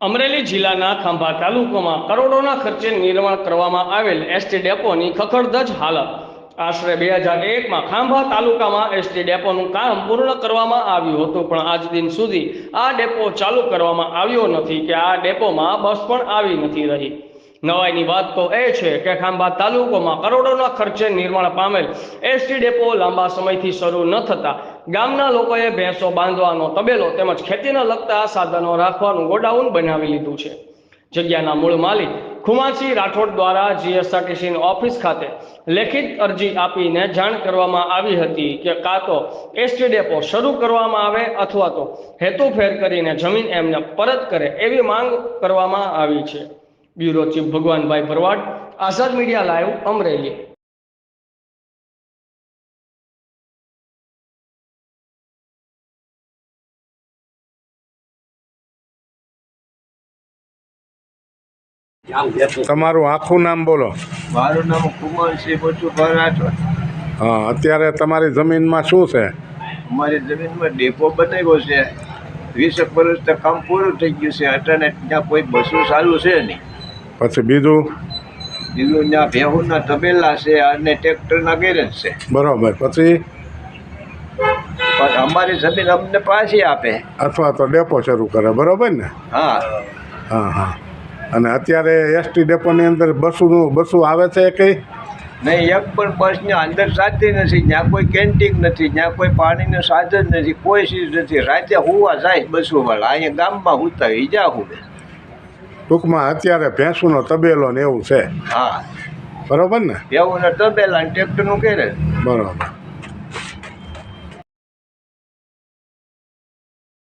અમરેલી જિલ્લાના ખાંભા તાલુકામાં કરોડોના ખર્ચે નિર્માણ કરવામાં આવેલ એસટી ડેપોની ખખડધજ હાલત. આશરે બે હજાર એકમાં ખાંભા તાલુકામાં એસટી ડેપોનું કામ પૂર્ણ કરવામાં આવ્યું હતું, પણ આજ દિન સુધી આ ડેપો ચાલુ કરવામાં આવ્યો નથી કે આ ડેપોમાં બસ પણ આવી નથી રહી. નવાઈની વાત તો એ છે કે ખાંભા તાલુકામાં કરોડોના ખર્ચે નિર્માણ પામેલ એસટી ડેપો લાંબા સમયથી શરૂ ન થતા ગામના લોકોએ ભેંસો બાંધવાનો તબેલો તેમજ ખેતીને લગતા સાધનો રાખવાનું ગોડાઉન બનાવી લીધું છે. જગ્યાના મૂળ માલિક ખુમાસી રાઠોડ દ્વારા જીએસઆરટીસીની ઓફિસ ખાતે લેખિત અરજી આપીને જાણ કરવામાં આવી હતી કે કાં તો એસટી ડેપો શરૂ કરવામાં આવે અથવા તો હેતુફેર કરીને જમીન એમને પરત કરે એવી માંગ કરવામાં આવી છે. Bureau chief Bhagwanbhai Bharwad, Azad media live Amreli. તમારું આખું નામ બોલો. મારું નામ કુમારસિંહ બચુભાઈ રાઠોડ હા અત્યારે તમારી જમીનમાં શું છે? અમારી જમીનમાં ડેપો બનાવ્યો છે. વીસેક વર્ષ કામ પૂરું થઈ ગયું છે. અટાણે ત્યાં કોઈ બસો ચાલુ છે નહીં. પછી બીજું? બીજું ત્યાં ભેહુના તબેલા છે અને ટ્રેક્ટરના ગેરેજ છે. બરાબર. પછી? પણ અમારી જમીન અમને પાછી આપે. અથવા તો ડેપો શરૂ કરે. બરાબર ને? હા. હા હા. અને અત્યારે એસટી ડેપોની અંદર બસુનું બસું આવે છે કંઈ? નહીં એક પણ બસની અંદર સાચી નથી. ત્યાં કોઈ કેન્ટીન નથી ત્યાં કોઈ પાણીનું સાધન નથી કોઈ ચીજ નથી. રાતે હોવા જાય બસોવાળા. અહીંયા ગામમાં હોતા ઈજા હુવે? ટૂંકમાં અત્યારે ભેંસુનો તબેલો ને એવું છે. હા. બરોબર ને? ભેહુના તબેલા અને ટ્રેક્ટરનું ગેરેજ બરોબર.